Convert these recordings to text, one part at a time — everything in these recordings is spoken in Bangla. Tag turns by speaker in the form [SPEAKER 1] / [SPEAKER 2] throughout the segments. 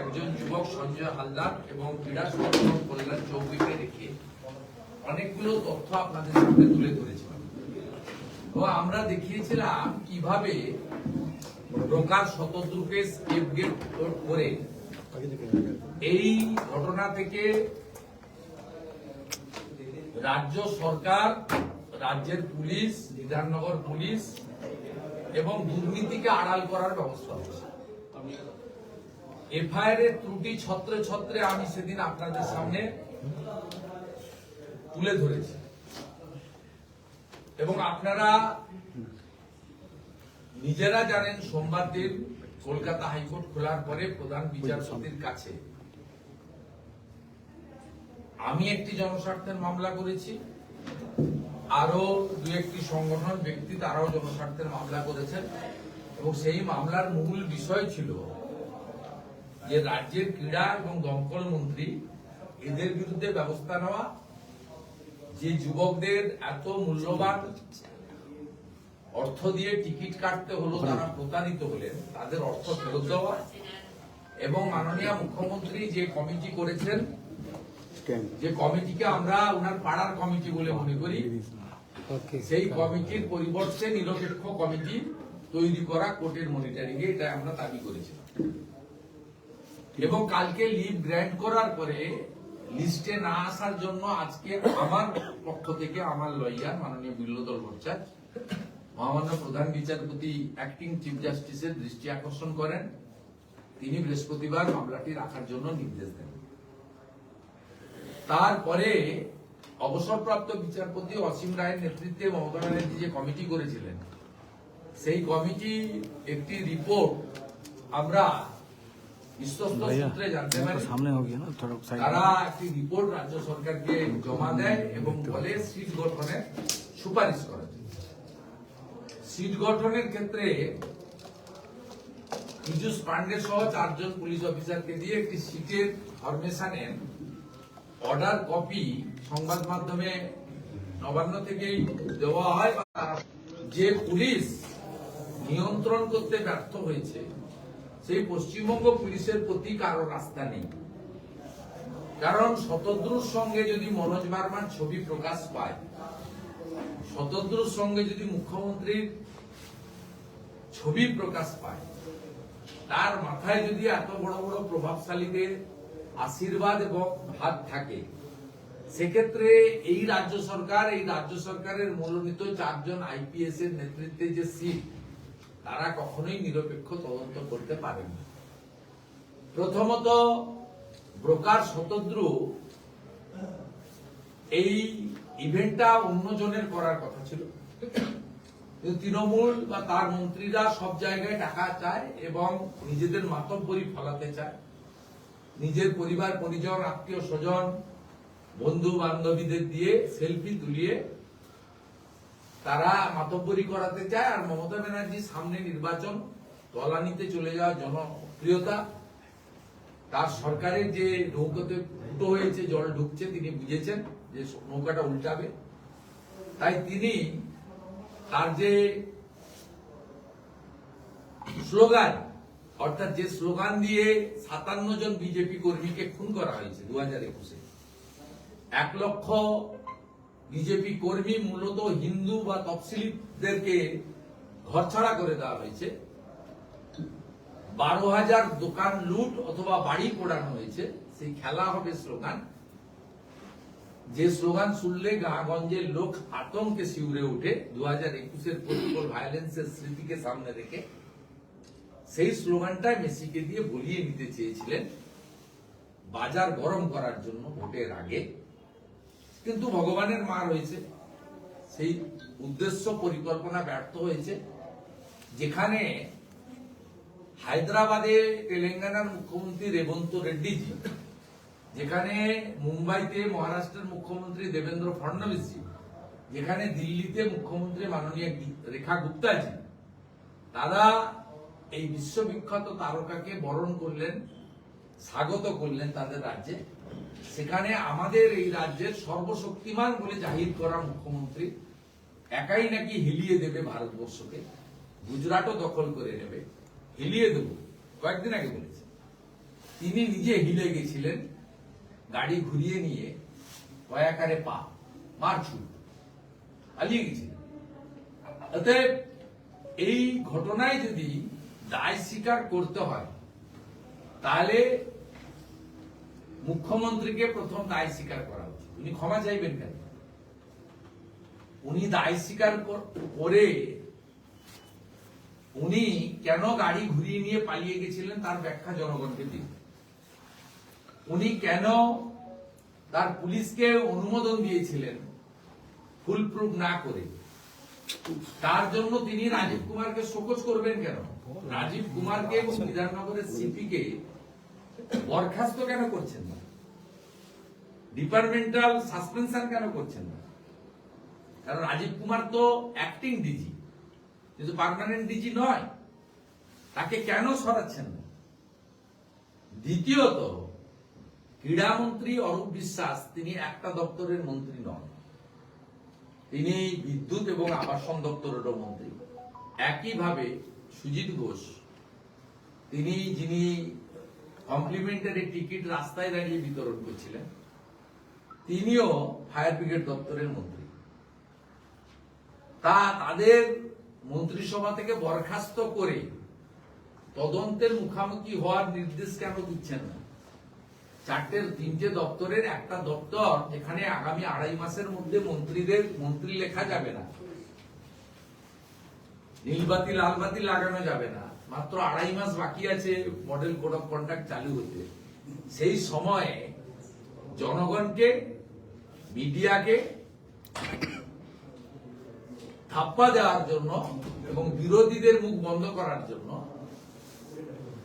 [SPEAKER 1] একজন যুবক সঞ্জয় হালদার এবং ক্রীড়া সংগঠন কল্যাণ রেখে অনেকগুলো তথ্য আপনাদের সামনে তুলে ধরেছিলাম। আমরা দেখিয়েছিলাম কীভাবে ব্রোকার শতদ্রুকে করে এই ঘটনা থেকে রাজ্য সরকার, রাজ্যের পুলিশ, বিধাননগর পুলিশ এবং দুর্নীতিকে আড়াল করার ব্যবস্থা হচ্ছে এফআইআর এর ত্রুটি ছত্রে ছত্রে আমি সেদিন আপনাদের সামনে তুলে ধরেছি। এবং আপনারা নিজেরা জানেন সোমবার দিন কলকাতা হাইকোর্ট খোলার পরে প্রধান বিচারপতির কাছে আমি একটি জনস্বার্থের মামলা করেছি। আরও দু একটি সংগঠন, ব্যক্তি তারাও জনস্বার্থের মামলা করেছেন। এবং সেই মামলার মূল বিষয় ছিল যে রাজ্যের ক্রীড়া এবং দমকল মন্ত্রী এদের বিরুদ্ধে ব্যবস্থা নেওয়া যে যুবকদের এত মূল্যবান অর্থ দিয়ে টিকিট কাটতে হলো তারা প্রতারিত হলেন তাদের অর্থ ফেরত দেওয়া এবং মাননীয় মুখ্যমন্ত্রী যে কমিটি করেছেন যে কমিটিকে আমরা ওনার পাড়ার কমিটি বলে মনে করি সেই কমিটির পরিবর্তে নিরপেক্ষ কমিটি তৈরি করা কোর্টের মনিটরিং এ এটা আমরা দাবি করেছিলাম। এবং কালকে লিভ গ্র্যান্ট করার পরে লিস্টে না আসার জন্য আজকে আমার পক্ষ থেকে আমার লয়ার মাননীয় বিল্লদল ভট্টাচার্য মহামান্য প্রধান বিচারপতি অ্যাক্টিং চিফ জাস্টিসের দৃষ্টি আকর্ষণ করেন। তিনি বৃহস্পতিবার মামলাটি রাখার জন্য নির্দেশ দেন। তারপরে অবসরপ্রাপ্ত বিচারপতি অসীম রায়ের নেতৃত্বে মমতা ব্যানার্জি যে কমিটি করেছিলেন, সেই কমিটি একটি রিপোর্ট আমরা সিটের অর্ডার কপি সংবাদ মাধ্যমে নবান্ন থেকেই দেওয়া হয়। যে পুলিশ নিয়ন্ত্রণ করতে ব্যর্থ হয়েছে সেই পশ্চিমবঙ্গ পুলিশের প্রতি কারও রাস্তা নেই। কারণ শতদ্রুর সঙ্গে যদি মনোজ বার্মার ছবি প্রকাশ পায়, শতদ্রুর সঙ্গে যদি মুখ্যমন্ত্রীর ছবি প্রকাশ পায়, তার মাথায় যদি এত বড় বড় প্রভাবশালীদের আশীর্বাদ এবং হাত থাকে, সেক্ষেত্রে এই রাজ্য সরকার, এই রাজ্য সরকারের মনোনীত চারজন আইপিএস এর নেতৃত্বে যে সিট তারা কখনোই নিরপেক্ষ তদন্ত করতে পারেন প্রথমত, ব্রোকার শতদ্রু এই ইভেন্টটা অন্যজনের করার কথা ছিল। তৃণমূল বা তার মন্ত্রীরা সব জায়গায় টাকা চায় এবং নিজেদের মাতব্বরি ফলাতে চায়। নিজের পরিবার, পরিজন আত্মীয় স্বজন বন্ধু বান্ধবীদের দিয়ে সেলফি তুলিয়ে তারা মাতব্বরি করাতে চায় আর মমতা ব্যানার্জি সামনে নির্বাচন তলানিতে চলে যাওয়া জনপ্রিয়তা। তার সরকারের যে নৌকাতে ফুটো হয়েছে, জল ঢুকছে, তিনি বুঝেছেন যে নৌকাটা উল্টাবে। তাই তিনি তার যে স্লোগান, অর্থাৎ যে স্লোগান দিয়ে সাতান্ন জন বিজেপি কর্মীকে খুন করা হয়েছে দু হাজার একুশে। এক লক্ষ বিজেপি কর্মী মূলত হিন্দু বা তফসিলিদেরকে ঘরছাড়া করে দেওয়া হয়েছে। বারো হাজার দোকান লুট অথবা বাড়ি পোড়ানো হয়েছে, সেই খেলা হবে স্লোগান। যে স্লোগান শুনলে গাঁগঞ্জের লোক আতঙ্কে শিউরে উঠে দু হাজার একুশের পলিটিক্যাল ভায়োলেন্সের স্মৃতিকে সামনে রেখে। সেই স্লোগানটাই মেসিকে দিয়ে বলিয়ে নিতে চেয়েছিলেন। বাজার গরম করার জন্য ভোটের আগে। কিন্তু ভগবানের মা রয়েছে। সেই উদ্দেশ্য পরিকল্পনা ব্যর্থ হয়েছে। যেখানে হায়দ্রাবাদে তেলেঙ্গানার মুখ্যমন্ত্রী রেবন্ত রেড্ডিজি, যেখানে মুম্বাইতে মহারাষ্ট্রের মুখ্যমন্ত্রী দেবেন্দ্র ফডনবিসজি যেখানে দিল্লিতে মুখ্যমন্ত্রী মাননীয় রেখা গুপ্তাজি, তারা এই বিশ্ববিখ্যাত তারকাকে বরণ করলেন স্বাগত করলেন তাদের রাজ্যে। সেখানে আমাদের এই রাজ্যের সর্বশক্তিমান বলে জাহির করা মুখ্যমন্ত্রী একাই নাকি হিলিয়ে দেবে ভারতবর্ষকে, গুজরাটও দখল করে নেবে, হিলিয়ে দেব, কয়েকদিন আগে বলেছে। তিনি নিজে হিলে গেছিলেন, গাড়ি ঘুরিয়ে নিয়ে কয়াকারে পা মারছুট পালিয়ে গেছিলেন। অতএব এই ঘটনায় যদি দায় স্বীকার করতে হয় তাহলে মুখ্যমন্ত্রীকে প্রথম দায় স্বীকার করা উচিত। উনি ক্ষমা চাইবেন কেন? উনি দায় স্বীকার কর- উনি কেন গাড়ি ঘুরিয়ে নিয়ে পালিয়ে গেছিলেন তার ব্যাখ্যা জনগণকে দিন। উনি কেন তার পুলিশকে অনুমোদন দিয়েছিলেন ফুল প্রুফ না করে? তার জন্য তিনি রাজীব কুমারকে শোকজ করবেন কেন? রাজীব কুমারকে এবং বিধাননগরের সিপি কে বরখাস্ত কেন করছেন না? ডিপার্টমেন্টাল সাসপেনশন কেন করছেন না? কারণ রাজীব কুমার তো অ্যাক্টিং ডিজি কিন্তু পার্মানেন্ট ডিজি নয়, তাকে কেন সরাচ্ছেন না? দ্বিতীয়ত, ক্রীড়ামন্ত্রী অরূপ বিশ্বাস, তিনি একটা দপ্তরের মন্ত্রী নন। তিনি বিদ্যুৎ এবং আবাসন দপ্তরেরও মন্ত্রী। একইভাবে সুজিত ঘোষ। তিনি, যিনি কমপ্লিমেন্টারি টিকিট রাস্তায় দাঁড়িয়ে বিতরণ করছিলেন, তিনিও ফায়ার ব্রিগেড দপ্তরের মন্ত্রী। তা তাদের মন্ত্রিসভা থেকে বরখাস্ত করে তদন্তের মুখামুখি হওয়ার নির্দেশ কেন দিচ্ছেন না? চারটে, তিনটে দপ্তরের একটা দপ্তর যেখানে আগামী আড়াই মাসের মধ্যে মন্ত্রীদের মন্ত্রী লেখা যাবে না। নীলবাতি লালবাতি লাগানো যাবে না। মাত্র আড়াই মাস বাকি আছে মডেল কোড অফ কন্ডাক্ট চালু হতে। সেই সময়ে জনগণকে, মিডিয়াকে থাপ্পা দেওয়ার জন্য এবং বিরোধীদের মুখ বন্ধ করার জন্য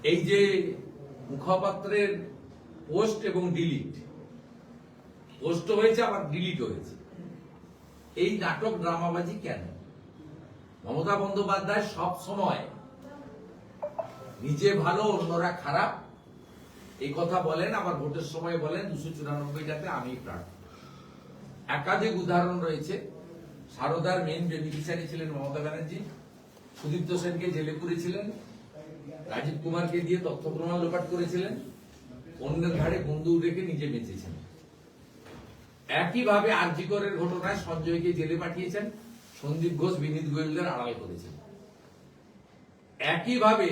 [SPEAKER 1] এই যে মুখপাত্রের পোস্ট এবং ডিলিট, পোস্ট হয়েছে আবার ডিলিট হয়েছে। এই নাটক ড্রামাবাজি কেন? মমতা বন্দ্যোপাধ্যায় সব সময় নিজে ভালো, অন্যরা খারাপ। এই কথা বলেন, আবার ভোটের সময় বলেন, দুশো চুরানব্বইটাতে আমি প্রার্থী। একাধিক উদাহরণ রয়েছে। সারদার মেন বেনিফিশিয়ারি ছিলেন মমতা ব্যানার্জি, সুদীপ্ত সেনকে জেলে পুরেছিলেন, রাজীব কুমারকে দিয়ে তথ্য প্রমাণ লোপাট করেছিলেন অন্যের ঘাড়ে বন্দুক রেখে নিজে বেঁচেছেন। একইভাবে আরজিকরের ঘটনায় সঞ্জয়কে জেলে পাঠিয়েছেন। সন্দীপ ঘোষ, বিনীত গোয়েলদের আড়াল করেছেন। একইভাবে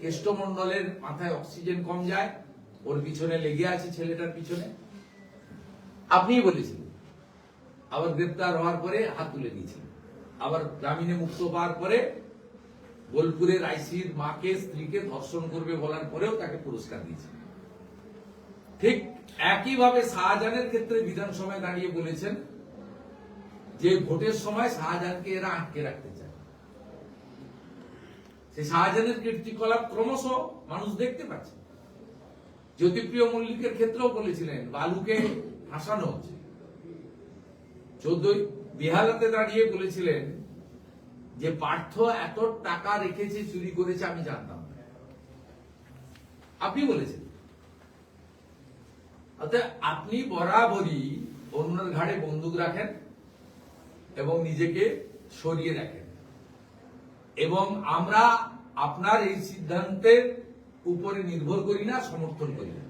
[SPEAKER 1] কেষ্টমন্ডলের মাথায় অক্সিজেন কম যায়, ওর পিছনে লেগে আছে ছেলেটার পিছনে। আপনিই বলেছিলেন আবার গ্রেপ্তার হওয়ার পরে হাত তুলে দিয়েছিলেন আবার গ্রামীণে মুক্ত পাওয়ার পরে বোলপুরের আইসির মাকে, স্ত্রীকে ধর্ষণ করবে বলার পরেও তাকে পুরস্কার দিয়েছেন। ঠিক একইভাবে শাহজাহানের ক্ষেত্রে বিধানসভায় দাঁড়িয়ে বলেছেন যে ভোটের সময় শাহজাহানকে এরা আটকে রাখতে চায়। সে শাহজাহানের কীর্তিকলাপ ক্রমশ মানুষ দেখতে পাচ্ছে। জ্যোতিপ্রিয় মল্লিকের ক্ষেত্রেও বলেছিলেন, বালুকে ফাঁসানো হচ্ছে। চোদ্দই বিহারাতে দাঁড়িয়ে বলেছিলেন যে, পার্থ এত টাকা রেখেছে, চুরি করেছে, আমি জানতাম। আপনি বলেছেন। অর্থাৎ আপনি বরাবরই অন্যের ঘাড়ে বন্দুক রাখেন এবং নিজেকে সরিয়ে রাখেন। এবং আমরা আপনার এই সিদ্ধান্তের উপরে নির্ভর করি না, সমর্থন করি না।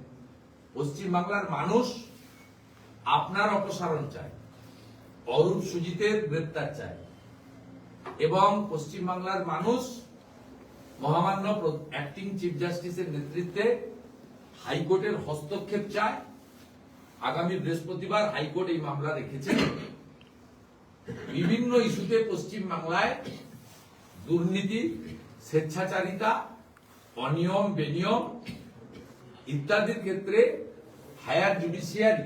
[SPEAKER 1] পশ্চিম বাংলার মানুষ আপনার অপসারণ চায়, অরূপ সুজিতের গ্রেপ্তার চায়। এবং পশ্চিম বাংলার মানুষ মহামান্য অ্যাক্টিং চিফ জাস্টিসের নেতৃত্বে হাইকোর্টের হস্তক্ষেপ চায়। আগামী বৃহস্পতিবার হাইকোর্ট এই মামলা রেখেছে। বিভিন্ন ইস্যুতে পশ্চিম বাংলায় দুর্নীতি, স্বেচ্ছাচারিতা, অনিয়ম, বেনিয়ম ইত্যাদির ক্ষেত্রে হায়ার জুডিশিয়ারি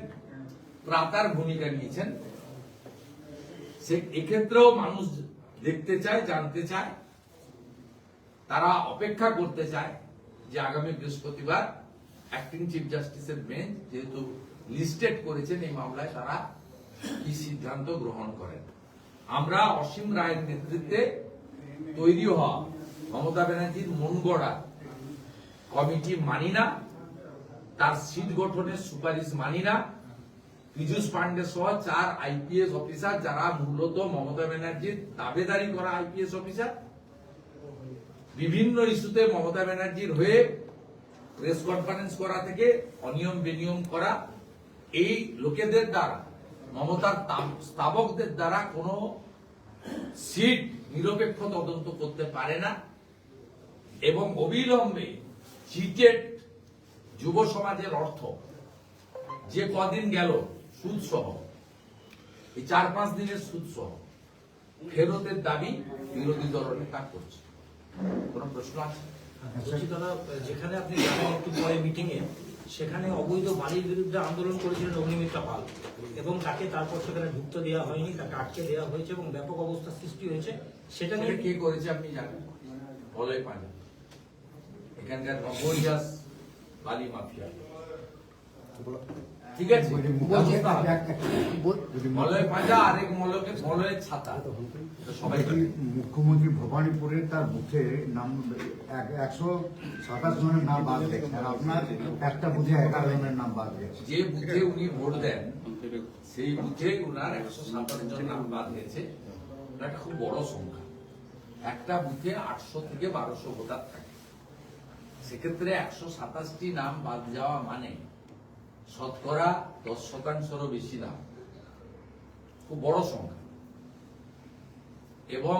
[SPEAKER 1] প্রাতার ভূমিকা নিয়েছেন। সে এক্ষেত্রেও মানুষ দেখতে চায়, জানতে চায়, তারা অপেক্ষা করতে চায় যে আগামী বৃহস্পতিবার অ্যাক্টিং চিফ জাস্টিসের বেঞ্চ যেহেতু লিস্টেড করেছেন এই মামলায় তারা কি সিদ্ধান্ত গ্রহণ করেন? আমরা অসীম রায়ের নেতৃত্বে তৈরি হওয়া মমতা ব্যানার্জির মন গড়া কমিটি মানি না, তার সিট গঠনের সুপারিশ মানি না। পীযুষ পান্ডে সহ চার আইপিএস অফিসার যারা মূলত মমতা ব্যানার্জির দাবেদারি করা আইপিএস অফিসার, বিভিন্ন ইস্যুতে মমতা ব্যানার্জির হয়ে প্রেস কনফারেন্স করা থেকে অনিয়ম বিনিয়ম করা, এই লোকেদের দ্বারা মমতার স্থাবকদের দ্বারা কোনো সিট নিরপেক্ষ তদন্ত করতে পারে না এবং অবিলম্বে চিটেড যুব সমাজের অর্থ যে কদিন গেল সুদ সহ এই চার পাঁচ দিনের সুদ সহ ফেরতের দাবি বিরোধী দল নেতা করছে। কোন প্রশ্ন আছে?
[SPEAKER 2] দাদা যেখানে আপনি একটু পরে মিটিং এ সেখানে অবৈধ বালির বিরুদ্ধে আন্দোলন করেছিলেন অগ্নিমিত্রা পাল। এবং তাকে তারপর সেখানে ঢুকতে দেওয়া হয়নি, তাকে আটকে দেওয়া হয়েছে এবং ব্যাপক অবস্থা সৃষ্টি হয়েছে। সেটা নিয়ে
[SPEAKER 1] কে করেছে আপনি জানেন? বলে পান এখানকার নগরিয়াস বালি মাফিয়া। ঠিক আছে? মলয় আরেক মলকে মলয়ের ছাতা।
[SPEAKER 3] মুখ্যমন্ত্রী ভবানীপুরে তার বুথে নাম এক- একশো সাতাশ জনের নাম বাদ গেছে। আর আপনার একটা বুথে এগারো জনের নাম বাদ গেছে।
[SPEAKER 1] যে বুথে উনি ভোট দেন সেই বুথে উনার একশো সাতাশ জন নাম বাদ গেছে। একটা খুব বড় সংখ্যা। একটা বুথে আটশো থেকে বারোশো ভোটার থাকে। সেক্ষেত্রে একশো সাতাশটি নাম বাদ যাওয়া মানে শতকরা দশ শতাংশেরও বেশি নাম খুব বড় সংখ্যা। এবং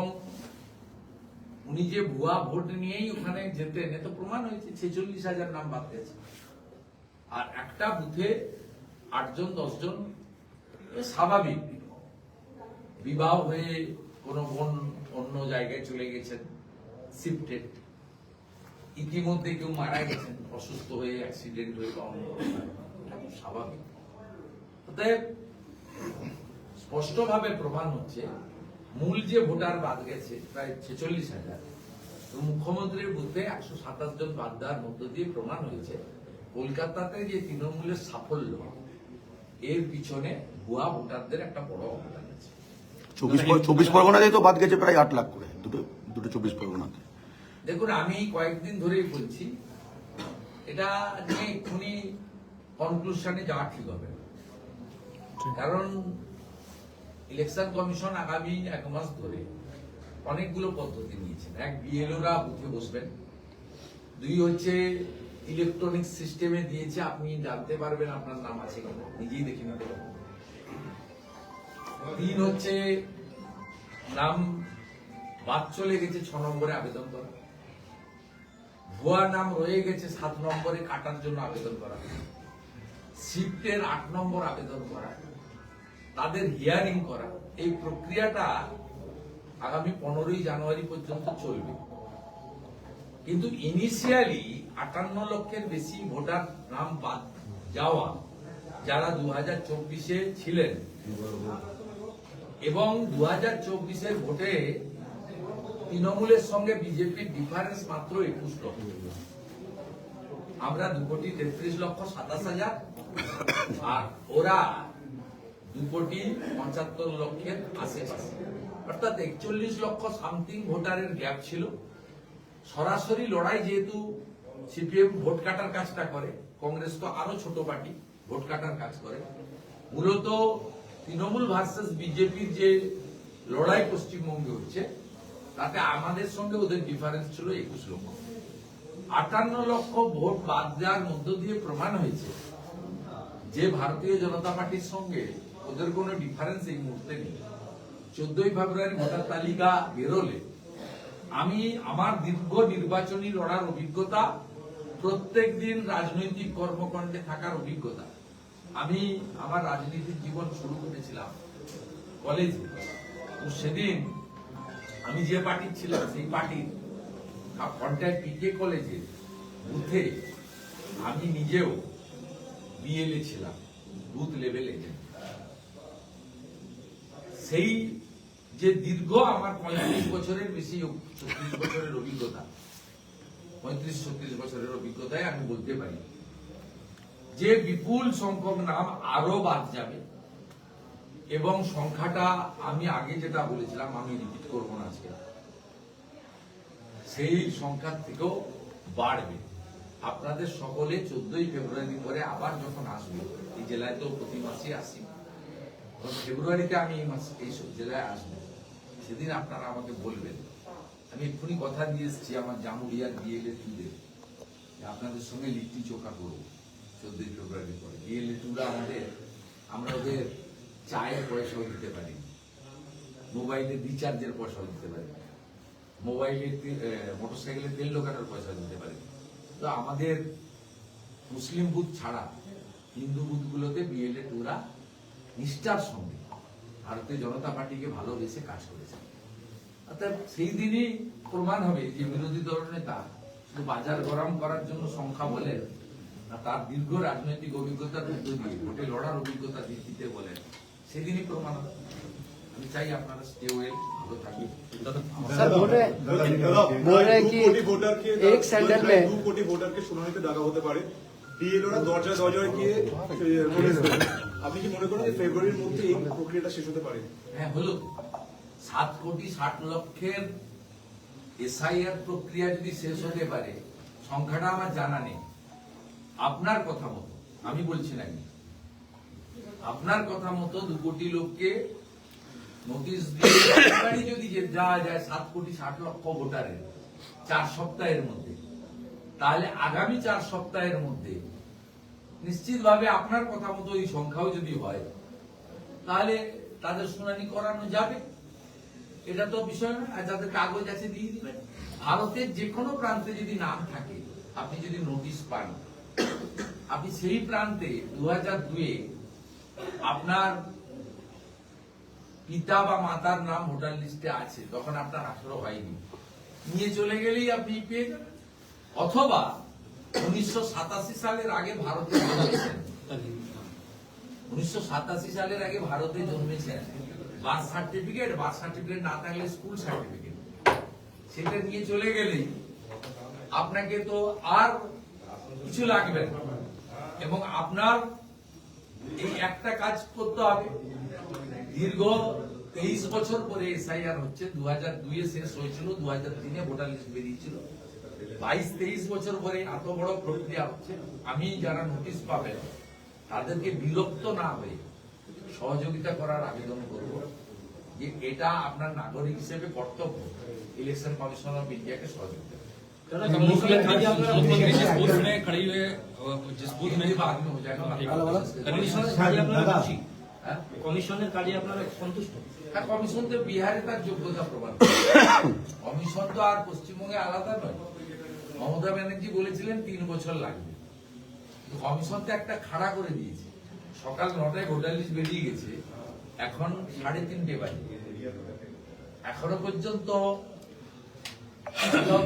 [SPEAKER 1] উনি যে ভুয়া ভোট নিয়েই ওখানে যেতেন, এ তো প্রমাণ হয়েছে, ছেচল্লিশ হাজার নাম বাদ গেছে। আর একটা বুথে আটজন, দশজন স্বাভাবিক। বিবাহ হয়ে কোনো বোন অন্য জায়গায় চলে গেছেন শিফটেড ইতিমধ্যে কেউ মারা গেছেন, অসুস্থ হয়ে অ্যাক্সিডেন্ট হয়ে বা অন্য কোথাও। এটা খুব স্বাভাবিক অতএব স্পষ্টভাবে প্রমাণ হচ্ছে মূল যে ভোটার বাদ গেছে প্রায় ছেচল্লিশ হাজার। তো মুখ্যমন্ত্রীর বুথে একশো সাতাশ জন বাদ দেওয়ার মধ্য দিয়ে প্রমাণ হয়েছে কলকাতাতে যে তৃণমূলের সাফল্য এর পিছনে ভুয়া ভোটারদের একটা বড় অবদান আছে।
[SPEAKER 4] চব্বিশ পর- পরগনাতেই তো বাদ গেছে প্রায় আট লাখ করে দুটো দুটো চব্বিশ পরগনাতে।
[SPEAKER 1] দেখুন আমি কয়েকদিন ধরেই বলছি এটা নিয়ে এক্ষুনি কনক্লুশনে যাওয়া ঠিক হবে। কারণ ইলেকশন কমিশন আগামী এক মাস ধরে অনেকগুলো পদ্ধতি নিয়েছেন। এক বিএলওরা বুথে বসবেন, দুই হচ্ছে ইলেকট্রনিক সিস্টেমে দিয়েছে, আপনি জানতে পারবেন আপনার নাম আছে কিনা, নিজেই দেখে নিতে পারবেন। তিন হচ্ছে নাম বাদ চলে গেছে ছ নম্বরে আবেদন করা। ভুয়া নাম রয়ে গেছে সাত নম্বরে কাটার জন্য আবেদন করা। শিফটের আট নম্বর আবেদন করা। তাদের হিয়ারিং করা। এই প্রক্রিয়াটা আগামী পনেরোই জানুয়ারি পর্যন্ত চলবে। কিন্তু ইনিশিয়ালি আটান্ন লক্ষের বেশি ভোটার নাম বাদ যাওয়া, যারা দু হাজার চব্বিশে ছিলেন এবং দু হাজার চব্বিশের ভোটে তৃণমূলের সঙ্গে বিজেপির ডিফারেন্স মাত্র একুশ লক্ষ। আমরা দু কোটি তেত্রিশ লক্ষ সাতাশ হাজার। আর ওরা দু কোটি পঁচাত্তর লক্ষের আশেপাশে। অর্থাৎ একচল্লিশ লক্ষ সামথিং ভোটারের গ্যাপ ছিল। সরাসরি লড়াই যেহেতু সিপিএম ভোট কাটার কাজটা করে, কংগ্রেস তো আরও ছোট পার্টি, ভোট কাটার কাজ করে। মূলত তৃণমূল ভার্সেস বিজেপির যে লড়াই পশ্চিমবঙ্গে হচ্ছে, তাতে আমাদের সঙ্গে ওদের ডিফারেন্স ছিল একুশ লক্ষ। আটান্ন লক্ষ ভোট বাদ দেওয়ার মধ্য দিয়ে প্রমাণ হয়েছে যে ভারতীয় জনতা পার্টির সঙ্গে ওদের কোনো ডিফারেন্স এই মুহূর্তে নেই। চোদ্দই ফেব্রুয়ারি ভোটার তালিকা বেরোলে, আমি আমার দীর্ঘ নির্বাচনী লড়ার অভিজ্ঞতা, প্রত্যেক দিন রাজনৈতিক কর্মকাণ্ডে থাকার অভিজ্ঞতা, আমি আমার রাজনীতির জীবন শুরু করেছিলাম কলেজে তো সেদিন আমি যে পার্টির ছিলাম, সেই পার্টির কন্ট্যাক্ট পিকে কলেজে বুথে আমি নিজেও বিএলএ ছিলাম বুথ লেভেল সেই যে দীর্ঘ আমার পঁয়ত্রিশ বছরের বেশি ছত্রিশ বছরের অভিজ্ঞতা, পঁয়ত্রিশ, ছত্রিশ বছরের অভিজ্ঞতায় আমি বলতে পারি, যে বিপুল সংখ্যক নাম আরও বাদ যাবে এবং সংখ্যাটা আমি আগে যেটা বলেছিলাম, আমি রিপিট করব না আজকে, সেই সংখ্যার থেকেও বাড়বে। আপনাদের সকলে চোদ্দই ফেব্রুয়ারি পরে আবার যখন আসবে, এই জেলায় তো প্রতি মাসে আসি ফেব্রুয়ারিতে আমি এই মাস এই জেলায় আসব। সেদিন আপনারা আমাকে বলবেন। আমি এক্ষুনি কথা দিয়ে এসেছি, আমার জামুরিয়ার বিএলএ যে আপনাদের সঙ্গে লিট্টি চোখা করব, চোদ্দই ফেব্রুয়ারি পরে। এই লিটুরা আমাদের আমরা ওদের চায়ের পয়সাও দিতে পারি মোবাইলে রিচার্জের পয়সাও দিতে পারি মোবাইলের মোটর সাইকেলের তেল ঢোকানোর পয়সা দিতে পারি তো আমাদের মুসলিম বুথ ছাড়া হিন্দু বুথগুলোতে বিএলএ টুরা নিষ্ঠার সঙ্গে ভারতীয় জনতা পার্টিকে ভালোবেসে কাজ করেছে। অর্থাৎ সেই দিনই প্রমাণ হবে যে বিরোধী দল নেতা শুধু বাজার গরম করার জন্য সংখ্যা বলেন না তার দীর্ঘ রাজনৈতিক অভিজ্ঞতার মধ্য দিয়ে ভোটে লড়ার অভিজ্ঞতা দিতে বলেন সেদিনই প্রমাণ হবে। আমি চাই আপনারা স্টে ওয়েল ভালো
[SPEAKER 5] থাকি এক সেন্টার
[SPEAKER 6] মে কোটি ভোটারকে শুনানিতে ডাকা হতে পারে। বিএলওরা দরজায় দরজায় গিয়ে আপনি কি মনে করেন ফেব্রুয়ারির মধ্যে এই প্রক্রিয়াটা শেষ হতে পারে?
[SPEAKER 1] হ্যাঁ হলো। সাত কোটি ষাট লক্ষের এসআইআর প্রক্রিয়া যদি শেষ হতে পারে, সংখ্যাটা আমার জানা নেই। আপনার কথা মতো, আমি বলছি না আপনার কথা মতো দু কোটি লোককে নোটিশ দিয়ে যদি যাওয়া যায় সাত কোটি ষাট লক্ষ ভোটারের, চার সপ্তাহের মধ্যে তাহলে আগামী চার সপ্তাহের মধ্যে নিশ্চিতভাবে আপনার কথা মতো এই সংখ্যাও যদি হয়, তাহলে তাদের শুনানি করানো যাবে। এটা তো বিষয় না, আর যাদের কাগজ আছে দিয়ে দিবেন ভারতের যে কোনো প্রান্তে যদি নাম থাকে, আপনি যদি নোটিশ পান, আপনি সেই প্রান্তে দু হাজার দুয়ে আপনার পিতা বা মাতার নাম ভোটার লিস্টে আছে তখন আপনার আঠারো হয়নি। নিয়ে চলে গেলেই আপনি পেয়ে যাবেন। অথবা উনিশশো সাতাশি সালের আগে ভারতে জন্মেছেন। উনিশশো সাতাশি সালের আগে ভারতে জন্মেছেন। বার্থ সার্টিফিকেট বার্থ সার্টিফিকেট না থাকলে স্কুল সার্টিফিকেট। সেটা নিয়ে চলে গেলেই আপনাকে তো আর কিছু লাগবে এবং আপনার এই একটা কাজ করতে হবে। দীর্ঘ তেইশ বছর পরে এসআইআর হচ্ছে। দু হাজার দুইয়ে শেষ হয়েছিল, দু হাজার তিনে ভোটার লিস্ট বেরিয়েছিল। বাইশ তেইশ বছর পরে এত বড় প্রক্রিয়া হচ্ছে আমি যারা নোটিশ পাবেন তাদেরকে বিরক্ত না হয়ে সহযোগিতা করার আবেদন করব যে এটা আপনার নাগরিক হিসেবে কর্তব্য ইলেকশন কমিশন অফ ইন্ডিয়াকে সহযোগিতা করা।
[SPEAKER 2] দাদা কমিশনের কাজে আপনারা
[SPEAKER 7] मुख्यमंत्री जिस बूथ में खड़ी हुई है जिस बूथ में
[SPEAKER 1] हिंदी बाद में हो जाएगा
[SPEAKER 2] কমিশনের কাজে আপনারা
[SPEAKER 3] দাদা।
[SPEAKER 2] খুশি
[SPEAKER 1] হ্যাঁ?
[SPEAKER 2] কমিশনের কাজে আপনারা সন্তুষ্ট
[SPEAKER 1] হ্যাঁ, কমিশন তো বিহারে তার যোগ্যতা প্রমাণ কমিশন তো আর পশ্চিমবঙ্গে আলাদা নয় মমতা ব্যানার্জি বলেছিলেন, তিন বছর লাগবে। কমিশন তো একটা খাড়া করে দিয়েছে। সকাল নটায় ভোটার লিস্ট বেরিয়ে গেছে, এখন সাড়ে তিনটে বাজে। এখনও পর্যন্ত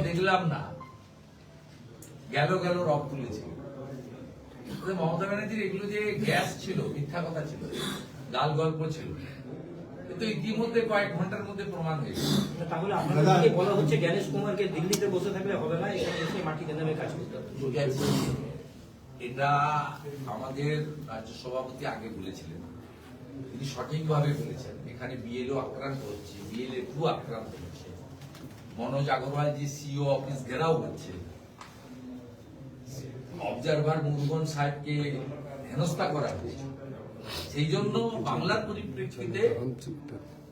[SPEAKER 1] দেখলাম না। গেল গেল রব তুলেছে। মমতা ব্যানার্জির এগুলো যে গ্যাস ছিল, মিথ্যা কথা ছিল, গাল গল্প ছিল। কিন্তু ইতিমধ্যে কয়েক ঘণ্টার মধ্যে প্রমাণ হয়েছে
[SPEAKER 2] তাহলে আপনাদের
[SPEAKER 3] দাদা।
[SPEAKER 2] দিকে বলা হচ্ছে জ্ঞানেশ কুমারকে দিল্লিতে বসে থাকলে হবে না এখানে এসে মাটিতে নেমে কাজ করতে হবে?
[SPEAKER 1] এটা আমাদের রাজ্য সভাপতি আগে বলেছিলেন। তিনি সঠিকভাবে বলেছেন। এখানে বিএলও আক্রান্ত হচ্ছে বিএলএ টু আক্রান্ত হচ্ছে। মনোজ আগরওয়াল যে সিও অফিস ঘেরাও হচ্ছে অবজারভার মুরগন সাহেবকে হেনস্থা করা হয়েছে। সেই জন্য বাংলার পরিপ্রেক্ষিতে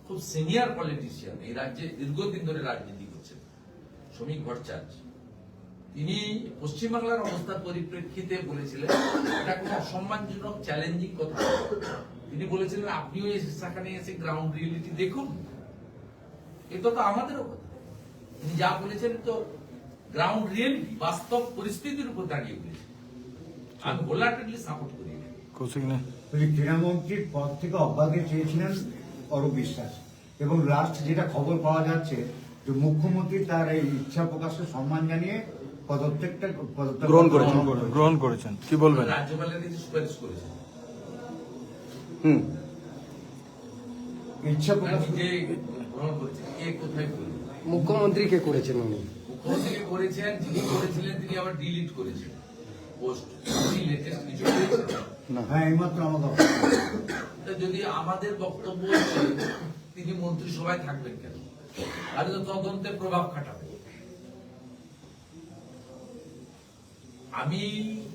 [SPEAKER 1] খুব সিনিয়র পলিটিশিয়ান এই রাজ্যে দীর্ঘদিন ধরে রাজনীতি করছেন, শ্রমিক ভট্টাচার্য। তিনি পশ্চিমবাংলার অবস্থার পরিপ্রেক্ষিতে বলেছিলেন, এটা কোনো অসম্মানজনক চ্যালেঞ্জিং কথা। তিনি বলেছিলেন, আপনিও এসে সেখানে এসে গ্রাউন্ড রিয়েলিটি দেখুন। এটা তো আমাদেরও কথা। তিনি যা বলেছেন তো গ্রাউন্ড রিয়েলিটি বাস্তব পরিস্থিতির উপর দাঁড়িয়ে বলেছেন। আমি হোলাটেডলি সাপোর্ট করি
[SPEAKER 4] নেই
[SPEAKER 3] বলছি, ক্রীড়ামন্ত্রীর পদ থেকে অব্যাহতি চেয়েছিলেন অরূপ বিশ্বাস। এবং লাস্ট যেটা খবর পাওয়া যাচ্ছে যে মুখ্যমন্ত্রী তার এই ইচ্ছা প্রকাশকে সম্মান জানিয়ে পদত্যাগটা
[SPEAKER 4] গ্রহণ করেছেন। গ্রহণ করেছেন। কি বলবেন?
[SPEAKER 1] রাজ্যপালের কাছে সুপারিশ করেছেন।
[SPEAKER 4] হুম।
[SPEAKER 3] ইচ্ছা প্রকাশ
[SPEAKER 1] যে গ্রহণ করেছেন কে কোথায় বলবেন
[SPEAKER 5] মুখ্যমন্ত্রী করেছেন উনি?
[SPEAKER 1] মুখ্যমন্ত্রী করেছেন? যিনি করেছিলেন তিনি আবার ডিলিট করেছেন। পোস্ট লেটেস্ট কিছু করেছেন।
[SPEAKER 3] হ্যাঁ এইমাত্র আমাকে
[SPEAKER 1] যদি আমাদের বক্তব্য তিনি মন্ত্রিসভায় থাকবেন কেন? তদন্তে প্রভাব খাটাবে। আমি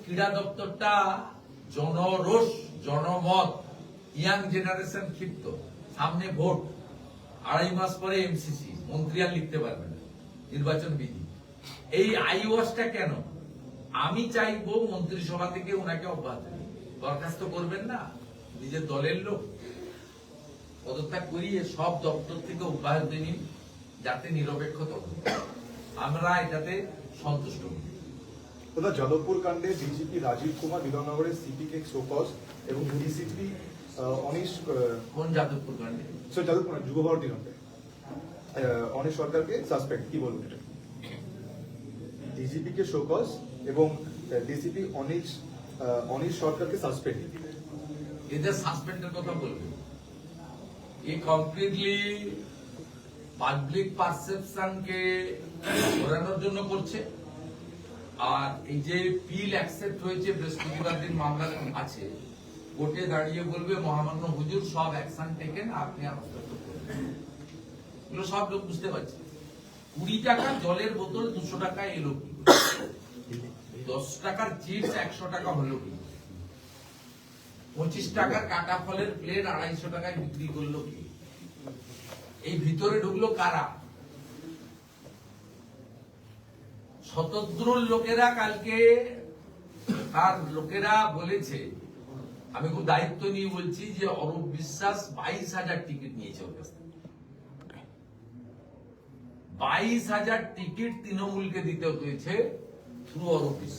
[SPEAKER 1] ক্রীড়া দপ্তরটা জনরোষ জনমত ইয়াং জেনারেশন ক্ষিপ্ত সামনে ভোট আড়াই মাস পরে এমসিসি মন্ত্রী আর লিখতে পারবে না নির্বাচন বিধি। এই আইওয়াসটা কেন? আমি চাইব মন্ত্রিসভা থেকে ওনাকে অব্যাহতি। বরখাস্ত করবেন না? নিজের দলের লোক। পদত্যাগ করিয়ে সব দপ্তর থেকে অব্যাহতি নিন যাতে নিরপেক্ষ তদন্ত আমরা এটাতে সন্তুষ্ট হই
[SPEAKER 6] দাদা যাদবপুর কাণ্ডে ডিজিপি রাজীব কুমার বিধাননগরের সিপি কে শোকজ এবং ডিসিপি অনিশ
[SPEAKER 1] কোন যাদবপুর কাণ্ডে?
[SPEAKER 6] সরি যাদবপুর যুব ভারতী কাণ্ডে। অনিশ সরকারকে সাসপেন্ড কি বলবেন এটা? ডিজিপি কে শোকজ এবং ডিসিপি অনিশ অনিশ সরকারকে সাসপেন্ড
[SPEAKER 1] এদের সাসপেন্ডের কথা বলবে এই কমপ্লিটলি পাবলিক পারসেপশনকে ঘোরানোর জন্য করছে, আর এই যে পিল অ্যাকসেপ্ট হয়েছে, বৃহস্পতিবার দিন মামলা আছে, কোর্টে দাঁড়িয়ে বলবে, মহামান্য হুজুর, সব অ্যাকশন টেকেন আপনি হস্তক্ষেপ সব লোক বুঝতে পারছে। কুড়ি টাকা জলের বোতল, দুশো টাকা এলো কি? দশ টাকার চিপস একশো টাকা হলো কি? পঁচিশ টাকার কাটা ফলের প্লেট আড়াইশো টাকায় বিক্রি করল কি? এই ভিতরে ঢুকলো কারা? শতদ্রুর লোকেরা কালকে তার লোকেরা বলেছে, আমি খুব দায়িত্ব নিয়ে বলছি যে অরূপ বিশ্বাস বাইশ হাজার টিকিট নিয়েছে ওর কাছ থেকে। বাইশ হাজার টিকিট তৃণমূলকে দিতে হয়েছে। থ্রু অফিস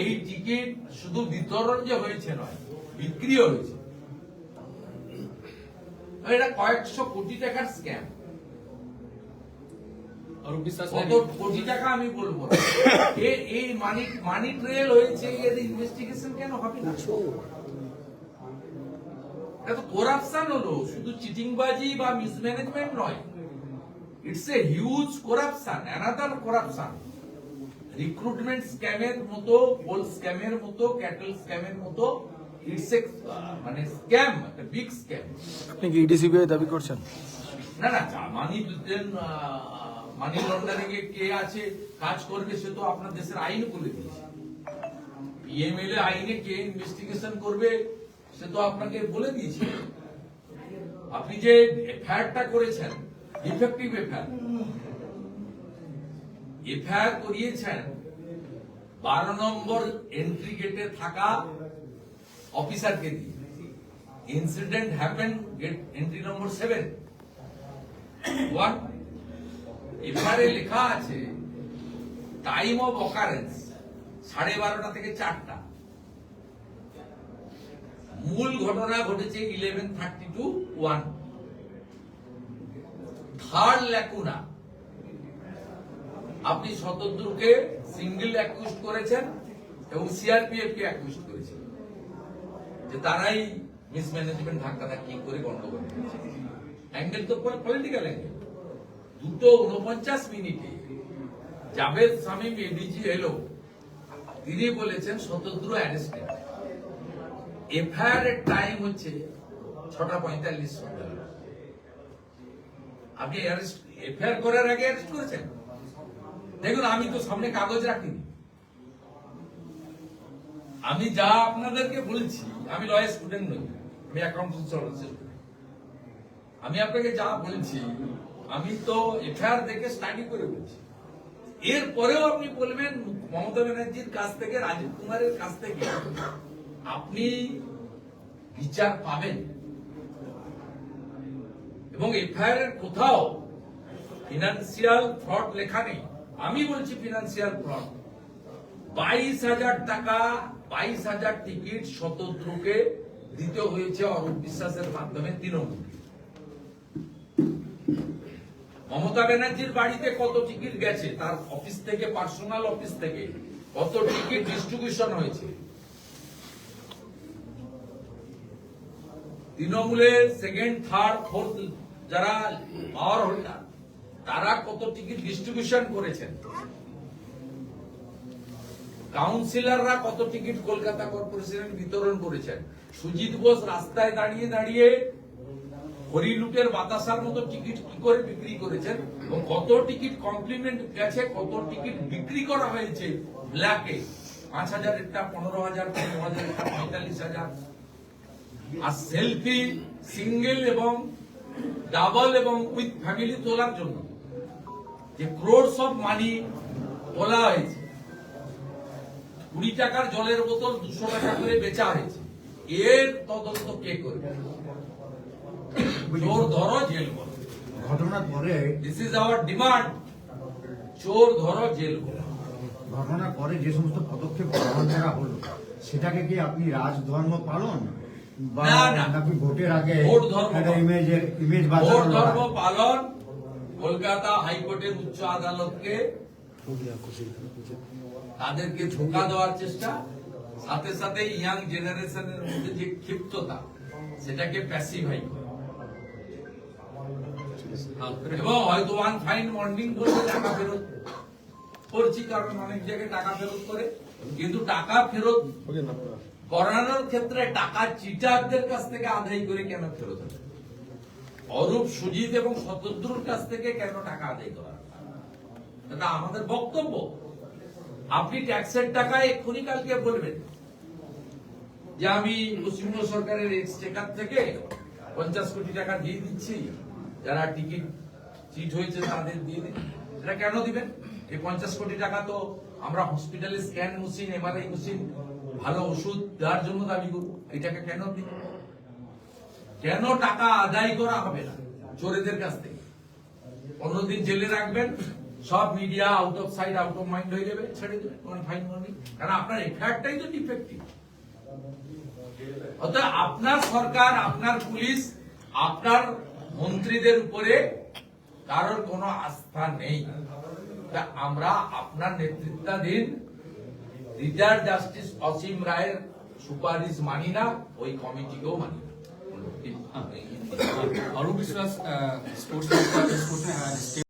[SPEAKER 1] এই টিকিট শুধু বিতরণ যে হয়েছে নয় বিক্রি হয়েছে। এটা কয়েকশো কোটি টাকার স্ক্যাম আমি বলব এই মানি ট্রেল হয়েছে ইনভেস্টিগেশন কেন হবে না? শুধু চিটিংবাজি বা মিসম্যানেজমেন্ট নয়। ইটস এ রিক্রুটমেন্ট স্ক্যামের মতো পোল স্ক্যামের মতো ক্যাটেল স্ক্যামের মতো ইটস এ মানে স্ক্যাম একটা বিগ স্ক্যাম
[SPEAKER 8] আপনি কি ইডিসিবিআই দাবি করছেন?
[SPEAKER 1] না না মানি মানি লন্ডারিং এ কে আছে কাজ করবে সে তো আপনার দেশের আইন বলে দিয়েছে। পিএমএলএ আইনে কে ইনভেস্টিগেশন করবে সে তো আপনাকে বলে দিয়েছে। আপনি যে এফআইআরটা করেছেন ইফেক্টিভ এফআইআর এফআইআর করিয়েছেন, বারো নম্বর এন্ট্রি গেটে থাকা অফিসারকে দিয়ে। Incident happen gate entry number seven one এবারে লেখা আছে টাইম অফ অকারেন্স সাড়ে বারোটা থেকে চারটা। মূল ঘটনা ঘটেছে eleven thirty two one third lacuna আপনি শতদ্রুকে সিঙ্গেল অ্যাকুইস্ট করেছেন এবং সিআরপিএফ কে অ্যাকুইস্ট করেছেন। যে তারাই মিসম্যানেজমেন্ট ধাক্কা কি করে গন্ডগোল করেছে অ্যাঙ্গেল তো পলিটিক্যাল অ্যাঙ্গেল দুটো উনপঞ্চাশ মিনিটে জাভেদ শামীম এডিজি এলো। তিনি বলেছেন স্বতন্ত্র অ্যারেস্টেড এফআইআর এর টাইম হচ্ছে ছটা পঁয়তাল্লিশ সন্ধ্যাবেলা আপনি এফআইআর করার আগে অ্যারেস্ট করেছেন? দেখুন, আমি তো সামনে কাগজ রাখিনি। আমি যা আপনাদেরকে বলছি, আমি লয়ের স্টুডেন্ট নই, আমি আমি আপনাকে যা বলছি, আমি তো এফআইআর দেখে স্টাডি করে বলছি। এরপরেও আপনি বলবেন, মমতা ব্যানার্জির কাছ থেকে, রাজীব কুমারের কাছ থেকে, আপনি বিচার পাবেন। এবং এফআইআর এর কোথাও ফিনান্সিয়াল ফ্রড লেখা নেই। আমি বলছি ফিনান্সিয়াল ফ্রড বাইশ হাজার টাকা, বাইশ হাজার টিকিট শতদ্রুকে দিতে হয়েছে অরূপ বিশ্বাসের মাধ্যমে তৃণমূল। মমতা ব্যানার্জির বাড়িতে কত টিকিট গেছে? তার অফিস থেকে পার্সোনাল অফিস থেকে কত টিকিট ডিস্ট্রিবিউশন হয়েছে? তৃণমূলের সেকেন্ড থার্ড ফোর্থ যারা পাওয়ার তারা কত টিকিট ডিস্ট্রিবিউশন করেছেন? কাউন্সিলররা কত টিকিট কলকাতা কর্পোরেশনের বিতরণ করেছেন? সুজিত বোস রাস্তায় দাঁড়িয়ে দাঁড়িয়ে হরিলুটের বাতাসার মতো টিকিট কি করে বিক্রি করেছেন? এবং কত টিকিট কমপ্লিমেন্ট গেছে, কত টিকিট বিক্রি করা হয়েছে? ব্ল্যাকে পাঁচ হাজারেরটা পনেরো হাজার, পনেরো হাজারেরটা পঁয়তাল্লিশ হাজার। আর সেলফি সিঙ্গেল এবং ডাবল এবং উইথ ফ্যামিলি তোলার জন্য। যে ক্রোডস অফ মানি তোলা হয়েছে। কুড়ি টাকার জলের বোতল দুশো টাকা করে বেচা হয়েছে। এর তদন্ত কে করবে চোর ধরো জেল
[SPEAKER 3] ঘটনার পরে
[SPEAKER 1] দিস ইজ আওয়ার ডিমান্ড চোর ধরো জেল
[SPEAKER 3] পরে যে সমস্ত পদক্ষেপ গ্রহণ করা হলো সেটাকে কি আপনি রাজধর্ম পালন? বা। নাকি ভোটের আগে
[SPEAKER 1] ভোট ধর্ম
[SPEAKER 3] ইমেজ
[SPEAKER 1] পালন কলকাতা হাইকোর্টের উচ্চ আদালতকে তাদেরকে ধোকা দেওয়ার চেষ্টা, সাথে সাথে ইয়াং জেনারেশনের মধ্যে যে ক্ষিপ্ততা, সেটাকে প্যাসিভাই এবং হয়তো ওয়ান ফাইন মর্নিং করলে টাকা ফেরত করছি কারণ অনেক জায়গায় টাকা ফেরত করে, কিন্তু টাকা ফেরত করানোর ক্ষেত্রে টাকা চিটারদের কাছ থেকে আদায় করে কেন ফেরত হবে? অরূপ সুজিত এবং শতদ্রুর কাছ থেকে কেন টাকা আদায় করা এটা আমাদের বক্তব্য। আপনি ট্যাক্সের টাকা এক্ষুনি কালকে বলবেন যে আমি পশ্চিমবঙ্গ সরকারের এক্সচেকার থেকে পঞ্চাশ কোটি টাকা দিয়ে দিচ্ছি। যারা টিকিট চিট হয়েছে তাদের দিয়ে দিন। এটা কেন দিবেন? এই পঞ্চাশ কোটি টাকা তো আমরা হসপিটালে স্ক্যান মেশিন, এমআরআই মেশিন, ভালো ওষুধ দেওয়ার জন্য দাবি করব। এটাকে কেন দিন? কেন টাকা আদায় করা হবে না? চোরেদের কাছ থেকে। পনেরো দিন জেলে রাখবেন, সব media out of sight out of mind হয়ে যাবে, ছেড়ে দেবেন কোনো ফাইন মনি কারণ আপনার এফআইআরটাই তো ডিফেক্টিভ অর্থাৎ আপনার সরকার, আপনার পুলিশ, আপনার মন্ত্রীদের উপরে কারোর কোনো আস্থা নেই। তা আমরা আপনার নেতৃত্বাধীন রিটায়ার্ড জাস্টিস অসীম রায়ের সুপারিশ মানি না, ওই কমিটিকেও মানি
[SPEAKER 7] uh, sports, sports में